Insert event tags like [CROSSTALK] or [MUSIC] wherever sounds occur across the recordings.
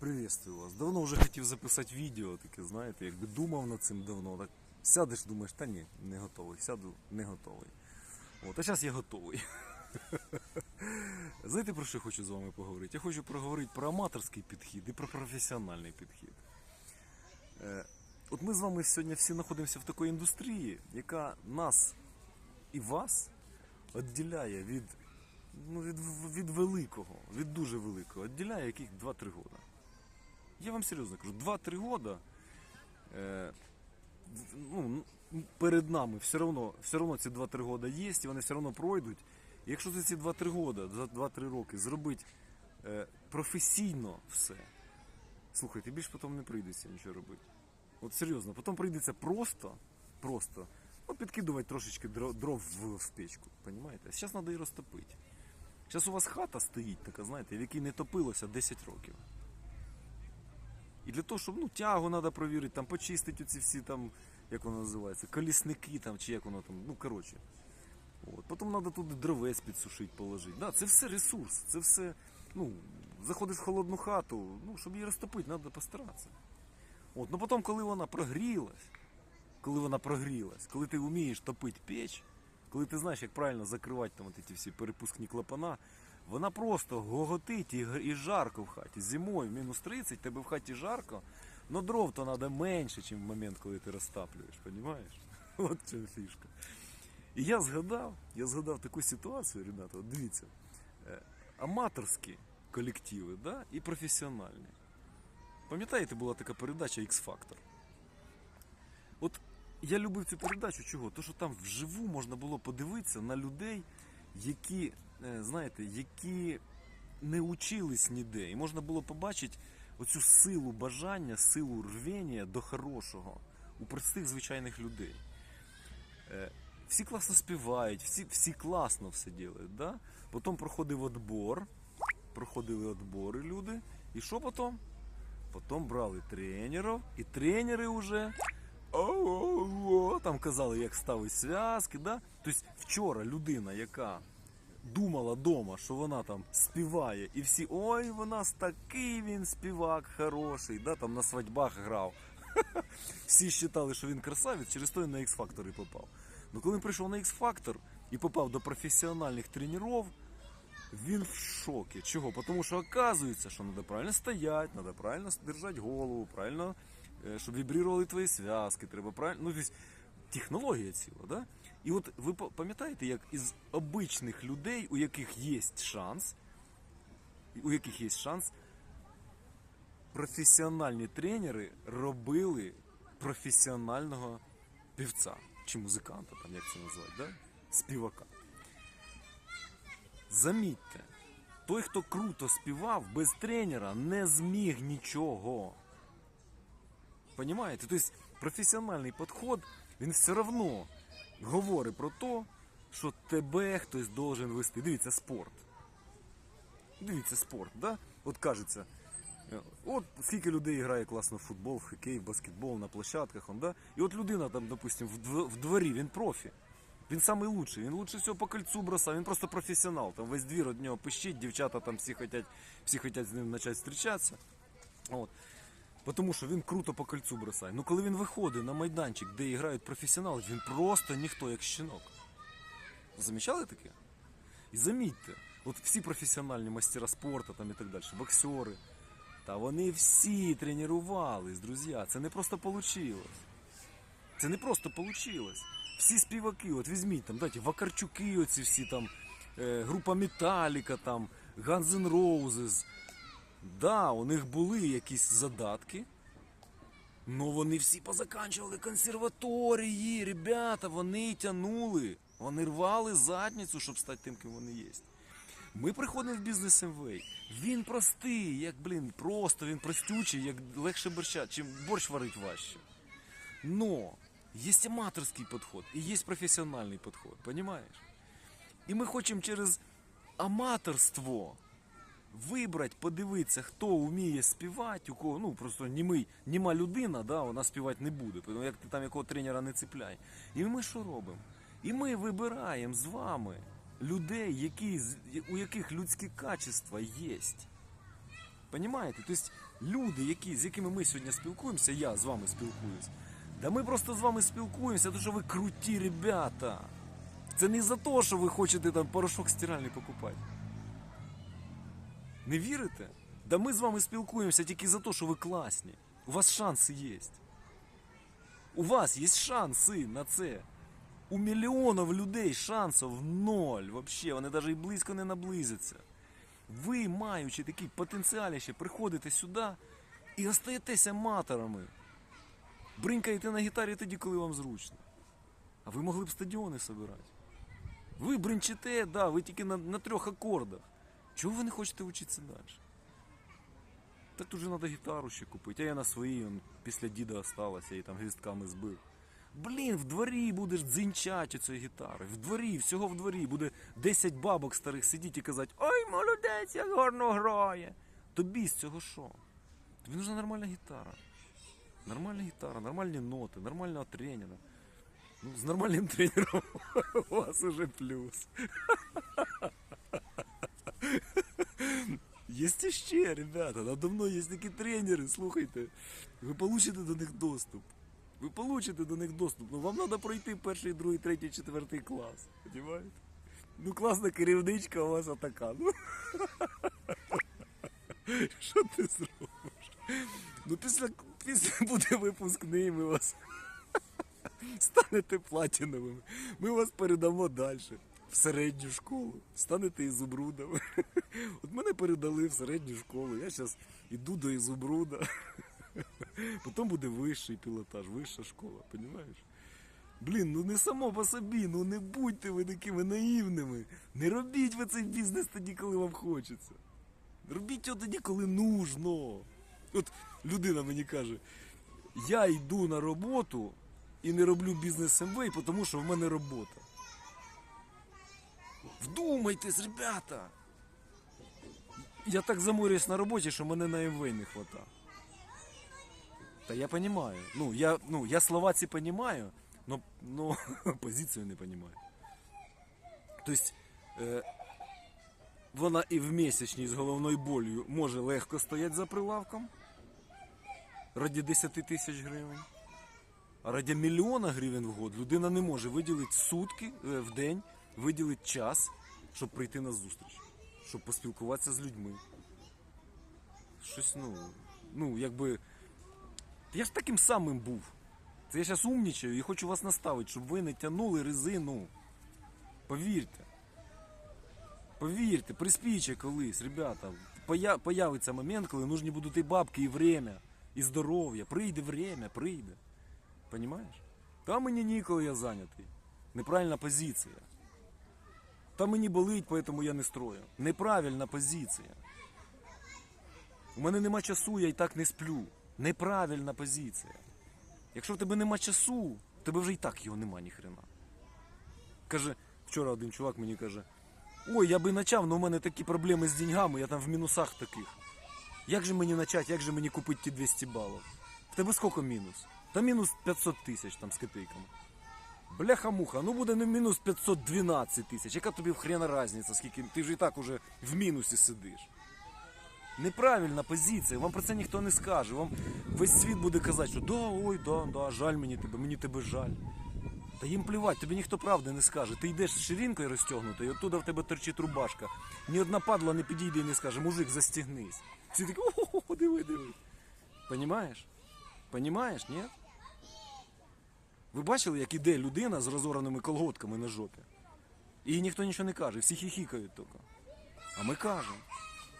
Приветствую вас. Давно вже хотів записати відео, таке, знаєте, якби думав над цим давно. Так сядеш, думаєш, та ні, не готовий. Сяду, не готовий. От, а зараз я готовий. [LAUGHS] Знаєте, про що хочу з вами поговорити? Я хочу поговорити про аматорський підхід і про професіональний підхід. Е, От ми з вами сьогодні всі знаходимося в такій індустрії, яка нас і вас відділяє від, ну, від, від великого, від дуже великого, відділяє яких 2-3 роки. Я вам серйозно кажу, 2-3 года е, ну, перед нами все одно, все одно ці 2-3 года є, і вони все одно пройдуть. І якщо за ці 2-3 года, за 2-3 роки зробити е, професійно все, слухайте, більш потім не прийдеться нічого робити. От серйозно, потім прийдеться просто, просто ну, підкидувати трошечки дров в, печку. Понимаєте? Зараз треба її розтопити. Зараз у вас хата стоїть така, знаєте, в якій не топилося 10 років. І для того, щоб ну, тягу треба провірити, там, почистити оці всі там, як воно називається, колісники там, чи як воно там, ну коротше. От. Потім треба туди дровець підсушити, положити. Да, це все ресурс, це все, ну, заходиш в холодну хату, ну, щоб її розтопити, треба постаратися. От, ну потім, коли вона прогрілась, коли вона прогрілась, коли ти вмієш топити печ, коли ти знаєш, як правильно закривати там ці всі перепускні клапана, вона просто гоготить і, жарко в хаті. Зимою мінус 30, тебе в хаті жарко, но дров то треба менше, ніж в момент, коли ти розтаплюєш, розумієш? [LAUGHS] От в фішка. І я згадав, я згадав таку ситуацію, ребята, от дивіться, е, аматорські колективи да, і професіональні. Пам'ятаєте, була така передача X-Factor? От я любив цю передачу чого? То, що там вживу можна було подивитися на людей, які, знаєте, які не учились ніде. І можна було побачити оцю силу бажання, силу рвення до хорошого у простих звичайних людей. Е, Всі класно співають, всі, всі класно все роблять. Да? Потім проходив отбор, проходили отбори люди. І що потім? Потім брали тренерів, і тренери вже там казали, як ставить зв'язки. Да? Тобто вчора людина, яка думала дома, що вона там співає, і всі, ой, нас такий він співак хороший, да? там на свадьбах грав. [LAUGHS] Всі вважали, що він красавець, через то він на X-Factor і попав. Ну коли він прийшов на X-Factor і попав до професіональних тренерів, він в шокі. Чого? Тому що оказується, що треба правильно стояти, треба правильно держати голову, правильно, е, щоб вібрували твої зв'язки, треба правильно. Ну, технологія ціла, да? І от ви пам'ятаєте, як із обичних людей, у яких є шанс, у яких є шанс, професіональні тренери робили професіонального півця чи музиканта, там як це називати, да? співака. Замітьте, той, хто круто співав, без тренера не зміг нічого. Понімаєте? Тобто професіональний підход, він все одно говорить про те, що тебе хтось должен вести. Дивіться, спорт. Дивіться, спорт, да? От кажеться, е, от скільки людей грає класно в футбол, в хокей, в баскетбол на площадках, он, да? і от людина там, допустим, в дворі, він профі. Він лучший, він лучше всього по кольцу бросав, він просто професіонал. Там весь двір від нього пищить, дівчата там всі хотять, всі хотять з ним почати зустрічатися. От. Тому що він круто по кольцу бросає. Ну коли він виходить на майданчик, де грають професіонали, він просто ніхто як щенок. Замічали таке? І замітьте, от всі професіональні мастера спорту там і так далі, боксери, та вони всі тренувались, друзі. Це не просто вийшло. Це не просто вийшло. Всі співаки, от візьміть там, дайте, Вакарчуки, оці всі там, е, група Металіка, там, Guns N' Roses. Да, у них були якісь задатки. Ну вони всі позаканчували консерваторії, ребята, вони тянули, вони рвали задницю, щоб стати тим, ким вони є. Ми приходимо в бізнес МВ. Він простий, як, блін, просто він простючий, як легше борща, чим борщ варить важче. Но есть аматорский подход и есть профессиональный подход, понимаешь? І ми хочемо через аматорство вибрати, подивитися, хто вміє співати, у кого, ну просто німий, німа людина, да, вона співати не буде, тому як ти там якого тренера не цепляй. І ми що робимо? І ми вибираємо з вами людей, які, у яких людські качества є. Понімаєте? Тобто люди, які, з якими ми сьогодні спілкуємося, я з вами спілкуюсь. Да ми просто з вами спілкуємося, тому що ви круті ребята. Це не за те, що ви хочете там порошок стиральний покупати. Не вірите? Да ми з вами спілкуємося тільки за те, що ви класні. У вас шанси є. У вас є шанси на це. У мільйонів людей шансів ноль. Вообще, вони навіть і близько не наблизяться. Ви, маючи такий потенціал, ще приходите сюди і остаєтесь аматорами. Бринкаєте на гітарі тоді, коли вам зручно. А ви могли б стадіони собирати. Ви бринчите, да, ви тільки на, на трьох акордах. Чого ви не хочете вчитися далі? Так тут же треба гітару ще купити, а я на своїй он, після діда осталася і там гвістками збив. Блін, в дворі будеш дзинчати цією гітарою. В дворі, всього в дворі буде 10 бабок старих сидіти і казати Ой, молодець, як гарно грає. Тобі з цього що? Тобі нужна нормальна гітара. Нормальна гітара, нормальні ноти, нормального тренера. Ну, з нормальним тренером [LAUGHS] у вас уже плюс. Есть ще, ребята, надо мною є такі тренери, слухайте. Ви получите до них доступ. Ви получите до них доступ. Ну вам треба пройти перший, другий, третій, четвертий клас. Понимаєте? Ну класна керівничка у вас атака. [LAUGHS] Ну. Що ти зробиш? Ну після, після буде випускний, ми вас [LAUGHS] станете платіновими. Ми вас передамо далі. В середню школу. Станете ізумрудами. [LAUGHS] От мене передали в середню школу. Я зараз іду до ізумруда. [LAUGHS] Потім буде вищий пілотаж, вища школа, розумієш? Блін, ну не само по собі, ну не будьте ви такими наївними. Не робіть ви цей бізнес тоді, коли вам хочеться. Робіть його тоді, коли нужно. От людина мені каже, я йду на роботу і не роблю бізнес МВ, тому що в мене робота. Вдумайтесь, ребята! Я так заморююсь на роботі, що мене на МВ не хватає. Та я понимаю. Ну, я, ну, я слова ці понимаю, но, но [LAUGHS] позицію не понимаю. Тобто, е, вона і в місячній з головною болью може легко стояти за прилавком раді 10 тисяч гривень. А раді мільйона гривень в год людина не може виділити сутки е, в день, виділити час, щоб прийти на зустріч, щоб поспілкуватися з людьми. Щось, ну, ну, якби. Я ж таким самим був. Це я зараз умнічаю і хочу вас наставити, щоб ви не тягнули резину. Повірте. Повірте, приспіче колись, ребята. Поя- Появиться момент, коли нужні будуть і бабки, і время, і здоров'я. Прийде время, прийде. Понімаєш? Та мені ніколи я зайнятий. Неправильна позиція. Та мені болить, поэтому я не строю. Неправильна позиція. У мене нема часу, я і так не сплю. Неправильна позиція. Якщо в тебе нема часу, в тебе вже і так його нема ніхрена. Каже, вчора один чувак мені каже: Ой, я би почав, але у мене такі проблеми з деньгами, я там в мінусах таких. Як же мені почати, як же мені купити ті 200 балів? В тебе скільки мінус? Та мінус 500 тисяч там з копійками. Бляха-муха, ну буде не мінус 512 тисяч. Яка тобі в хрена різниця, скільки ти вже і так уже в мінусі сидиш. Неправильна позиція, вам про це ніхто не скаже. Вам весь світ буде казати, що да, ой, да, да, жаль мені тебе, мені тебе жаль. Та їм плівать, тобі ніхто правди не скаже. Ти йдеш з ширинкою розтягнутою, і оттуда в тебе торчить рубашка. Ні одна падла не підійде і не скаже, мужик, застігнись. Всі такі, о, диви, диви. Понімаєш? Понімаєш, ні? Ви бачили, як іде людина з розорваними колготками на жопі? І ніхто нічого не каже, всі хіхікають тільки. А ми кажемо.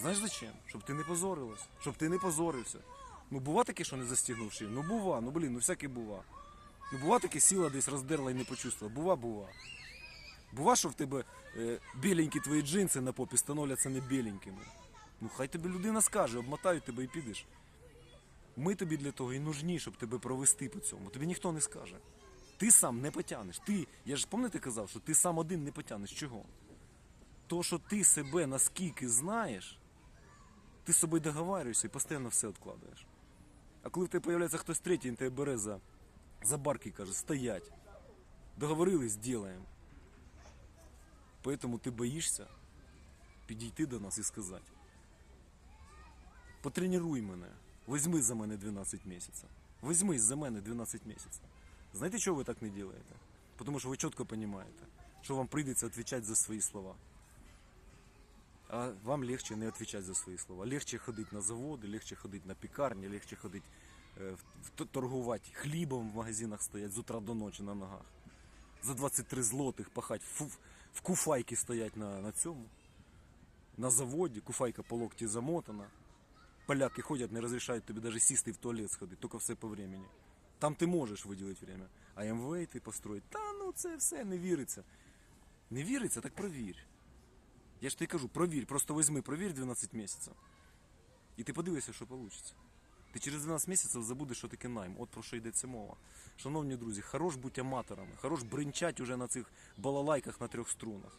Знаєш зачем? Щоб ти не позорилась, щоб ти не позорився. Ну бува таке, що не застігнувши. Ну бува, ну блін, ну всяке бува. Ну бува таке сіла десь роздерла і не почувствувала. Бува, бува. Бува, що в тебе е, біленькі твої джинси на попі становляться не біленькими. Ну хай тобі людина скаже, обмотають тебе і підеш. Ми тобі для того і нужні, щоб тебе провести по цьому. Тобі ніхто не скаже. Ти сам не потягнеш. Ти, я ж пам'ятаєте казав, що ти сам один не потягнеш. Чого? То, що ти себе наскільки знаєш, ти з собою договарюєшся і постійно все відкладаєш. А коли в тебе з'являється хтось третій, він тебе бере за, за барки і каже, стоять. Договорились, ділаємо. Поэтому ти боїшся підійти до нас і сказати. Потренуй мене. Візьми за мене 12 місяців. Візьми за мене 12 місяців. Знаєте, чого ви так не робите? Тому що ви чітко розумієте, що вам прийдеться відповідати за свої слова. А вам легче не відповідати за свої слова. Легче ходити на заводи, легче ходити на пікарні, легче ходити в- торгувати хлібом в магазинах стоять з утра до ночі на ногах. За 23 злотих пахать, в куфайки стоять на, на цьому. На заводі, куфайка по локті замотана. Поляки ходять, не розрішають тобі навіть сісти в туалет сходити, тільки все по времени. Там ти можеш виділити время. А МВ ти построїть. Та ну це все не віриться. Не віриться, так провір. Я ж тобі кажу, провір, просто візьми, провір 12 місяців. І ти подивишся, що вийде. Ти через 12 місяців забудеш, що таке найм. От про що йдеться мова. Шановні друзі, хорош бути аматорами, хорош бринчать уже на цих балалайках на трьох струнах.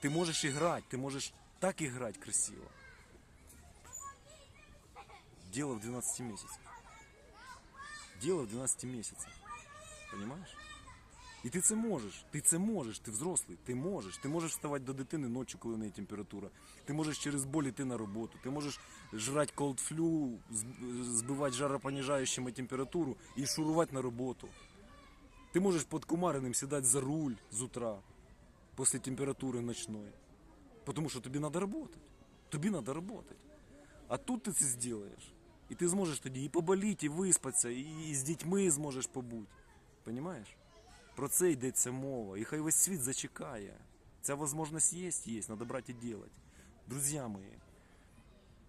Ти можеш і ти можеш так і грати красиво. Дело в 12 месяцах. Дело в 12 месяцах. Понимаешь? І ти це можеш, ти це можеш, ти взрослий, ти можеш. Ти можеш вставати до дитини ночі, коли в неї температура. Ти можеш через боль йти на роботу, ти можеш жрати колдфлю, збивати жаропонижаючими температуру і шурувати на роботу. Ти можеш під кумареним сідати за руль з утра після температури ночної. Тому що тобі треба працювати. Тобі треба працювати. А тут ти це зробиш. І ти зможеш тоді і поболіти, і виспатися, і з дітьми зможеш побути. Понімаєш? Про це йдеться мова. І хай весь світ зачекає. Ця можливість є, є, треба брати і робити. Друзі мої,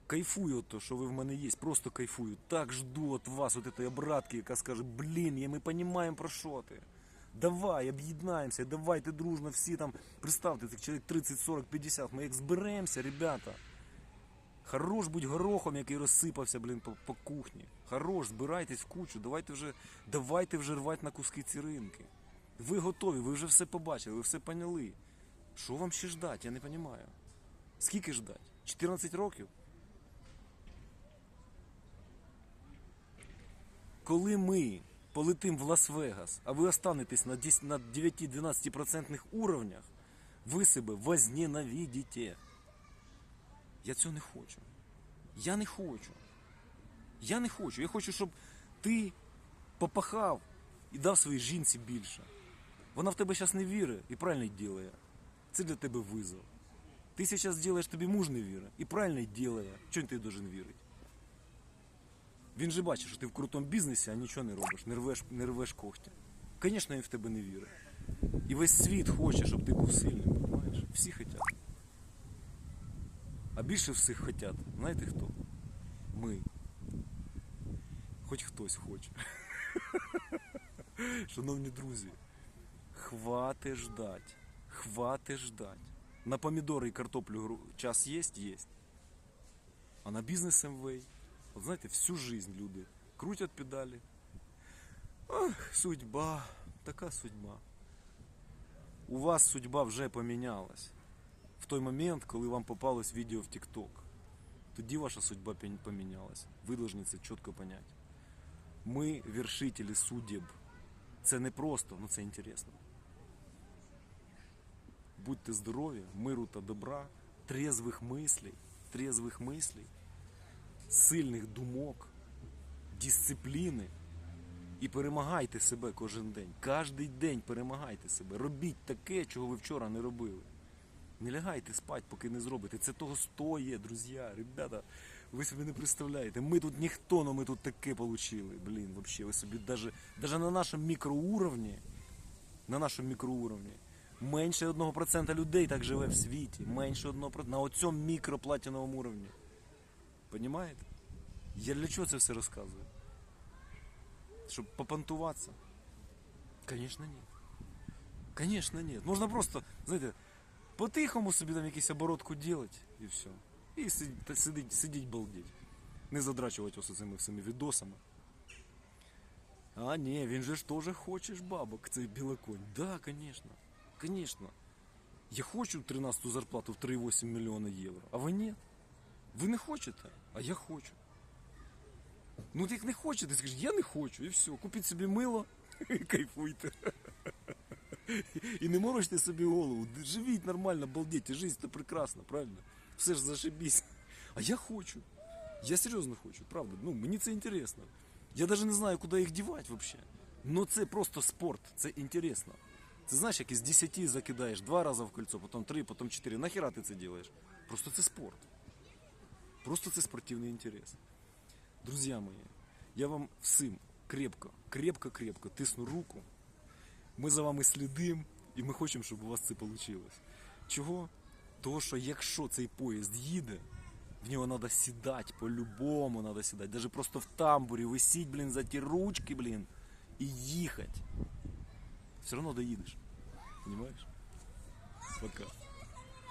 кайфую то, що ви в мене є, просто кайфую. Так жду від вас от цієї обратки, яка скаже, блін, ми розуміємо про що ти. Давай, об'єднаємося, давайте дружно всі там, представте, цих чоловік 30, 40, 50, ми як зберемося, ребята. Хорош будь горохом, який розсипався, блін, по, по кухні. Хорош, збирайтесь в кучу, давайте вже, давайте вже рвати на куски ці ринки. Ви готові, ви вже все побачили, ви все поняли. Що вам ще ждать, я не розумію. Скільки ждать? 14 років? Коли ми полетим в Лас-Вегас, а ви останетесь на 10 на 9-12% уровнях, ви себе возненавидите. Я цього не хочу. Я не хочу. Я не хочу. Я хочу, щоб ти попахав і дав своїй жінці більше. Вона в тебе зараз не вірить і правильно робить. Це для тебе визов. Ти зараз робиш, тобі муж не вірить і правильно робить. Чого ти должен вірити? Він же бачить, що ти в крутому бізнесі, а нічого не робиш, не рвеш, не рвеш когтя. Звісно, він в тебе не вірить. І весь світ хоче, щоб ти був сильним, розумієш? Всі хочуть. А більше всіх хотять, знаєте хто? Ми. Хоч хтось хоче. [LAUGHS] Шановні друзі, хвати ждать. Хвати ждать. На помідори і картоплю гру- час є? Є. А на бізнес МВ, от знаєте, всю жизнь люди крутять педалі. Ах, судьба, така судьба. У вас судьба вже помінялась в Той момент, коли вам попалось відео в TikTok. Тоді ваша судьба помінялась. Ви повинні це чітко поняти. Ми вершителі судеб. Це не просто, але це інтересно. Будьте здорові, миру та добра, трезвих мислей, трезвих мислей, сильних думок, дисципліни. І перемагайте себе кожен день. Кожний день перемагайте себе. Робіть таке, чого ви вчора не робили. Не лягайте спать, поки не зробите. Це того стоїть, друзі, ребята. Ви собі не представляєте. Ми тут ніхто, але ми тут таке получили. Блін, вообще, ви собі даже, даже на нашому мікроуровні, на нашому мікроуровні, менше 1% людей так живе в світі. Менше 1%. На оцьому мікроплатіновому уровні. Понімаєте? Я для чого це все розказую? Щоб попонтуватися? Звісно, ні. Звісно, ні. Можна просто, знаєте, по-тихому собі там якийсь оборотку делать і все. І сидіть, сидіть, балдіть. Не задрачувати ось цими всіми відосами. А, ні, він же ж теж хоче бабок, цей білоконь. Да, звісно. Звісно. Я хочу 13 зарплату в 3,8 мільйона євро. А ви ні? Ви не хочете? А я хочу. Ну, як не хочете, скажіть, я не хочу, і все. Купіть собі мило [LAUGHS] і кайфуйте. [LAUGHS] І не морочте собі голову. Живіть нормально, балдіть, життя то прекрасно, правильно? Все ж зашибісь. А я хочу. Я серйозно хочу, правда. Ну, мені це інтересно. Я навіть не знаю, куди їх дівати взагалі. Ну це просто спорт, це інтересно. Це знаєш, як із 10 закидаєш два рази в кольцо, потім три, потім чотири. Нахіра ти це робиш? Просто це спорт. Просто це спортивний інтерес. Друзі мої, я вам всім крепко, крепко, крепко тисну руку. Ми за вами слідимо і ми хочемо, щоб у вас це вийшло. Чого? Того, що якщо цей поїзд їде, в нього треба сідати, по-любому треба сідати. Навіть просто в тамбурі висіть, блін, за ті ручки, блін, і їхати. Все одно доїдеш. Понимаєш? Пока.